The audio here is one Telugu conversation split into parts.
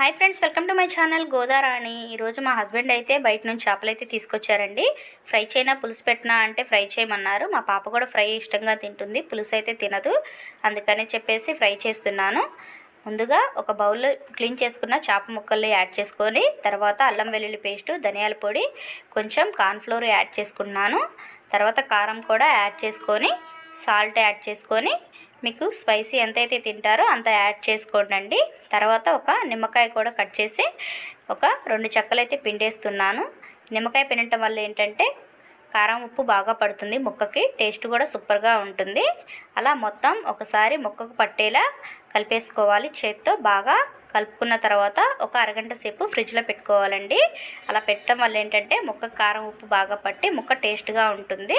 Hi friends welcome to my channel Godarani ఈరోజు మా హస్బెండ్ అయితే బయట నుంచి చేపలు అయితే తీసుకొచ్చారండి. ఫ్రై చేయనా పులుసు పెట్టినా అంటే ఫ్రై చేయమన్నారు. మా పాప కూడా ఫ్రై ఇష్టంగా తింటుంది పులుసు అయితే తినదు. అందుకని చెప్పేసి ఫ్రై చేస్తున్నాను. ముందుగా ఒక బౌల్లో క్లీన్ చేసుకున్న చేప ముక్కల్ని యాడ్ చేసుకొని తర్వాత అల్లం వెల్లుల్లి పేస్టు ధనియాల పొడి కొంచెం కార్న్ఫ్లోర్ యాడ్ చేసుకున్నాను. తర్వాత కారం కూడా యాడ్ చేసుకొని సాల్ట్ యాడ్ చేసుకొని మీకు స్పైసీ ఎంతైతే తింటారో అంత యాడ్ చేసుకోండి తర్వాత ఒక నిమ్మకాయ కూడా కట్ చేసి ఒక రెండు చెక్కలు అయితే పిండేస్తున్నాను. నిమ్మకాయ పిండటం వల్ల ఏంటంటే కారం ఉప్పు బాగా పడుతుంది ముక్కకి. టేస్ట్ కూడా సూపర్గా ఉంటుంది. అలా మొత్తం ఒకసారి ముక్కకు పట్టేలా కలిపేసుకోవాలి. చేత్తో బాగా కలుపుకున్న తర్వాత ఒక అరగంట సేపు ఫ్రిడ్జ్లో పెట్టుకోవాలండి. అలా పెట్టడం వల్ల ఏంటంటే ముక్క కారం ఉప్పు బాగా పట్టి ముక్క టేస్ట్గా ఉంటుంది.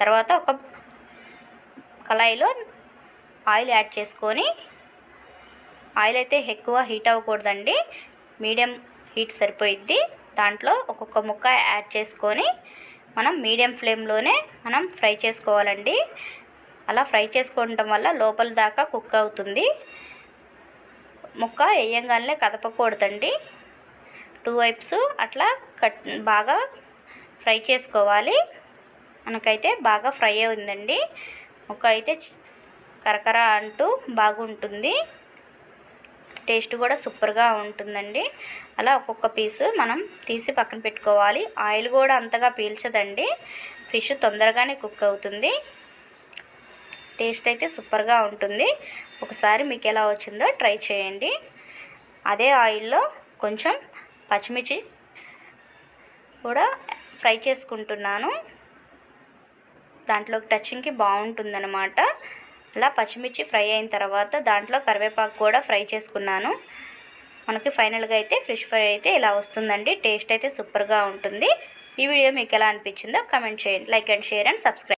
తర్వాత ఒక కళాయిలో ఆయిల్ యాడ్ చేసుకొని ఆయిల్ అయితే ఎక్కువ హీట్ అవ్వకూడదండి. మీడియం హీట్ సరిపోయిద్ది. దాంట్లో ఒక్కొక్క ముక్క యాడ్ చేసుకొని మనం మీడియం ఫ్లేమ్లోనే మనం ఫ్రై చేసుకోవాలండి. అలా ఫ్రై చేసుకోవడం వల్ల లోపల దాకా కుక్ అవుతుంది. ముక్క వేయంగానే కదపకూడదండి. టూ వైప్స్ అట్లా కట్ బాగా ఫ్రై చేసుకోవాలి. మనకైతే బాగా ఫ్రై అయిందండి. ముక్క అయితే కరకర అంటూ బాగుంటుంది. టేస్ట్ కూడా సూపర్గా ఉంటుందండి. అలా ఒక్కొక్క పీసు మనం తీసి పక్కన పెట్టుకోవాలి. ఆయిల్ కూడా అంతగా పీల్చదండి. ఫిష్ తొందరగానే కుక్ అవుతుంది. టేస్ట్ అయితే సూపర్గా ఉంటుంది. ఒకసారి మీకు ఎలా వచ్చిందో ట్రై చేయండి. అదే ఆయిల్లో కొంచెం పచ్చిమిర్చి కూడా ఫ్రై చేసుకుంటున్నాను. దాంట్లో టచింగ్కి బాగుంటుందన్నమాట. అలా పచ్చిమిర్చి ఫ్రై అయిన తర్వాత దాంట్లో కరివేపాకు కూడా ఫ్రై చేసుకున్నాను. మనకి ఫైనల్గా అయితే ఫ్రెష్ ఫ్రై అయితే ఇలా వస్తుందండి. టేస్ట్ అయితే సూపర్గా ఉంటుంది. ఈ వీడియో మీకు ఎలా అనిపించిందో కమెంట్ చేయండి. Like and share and subscribe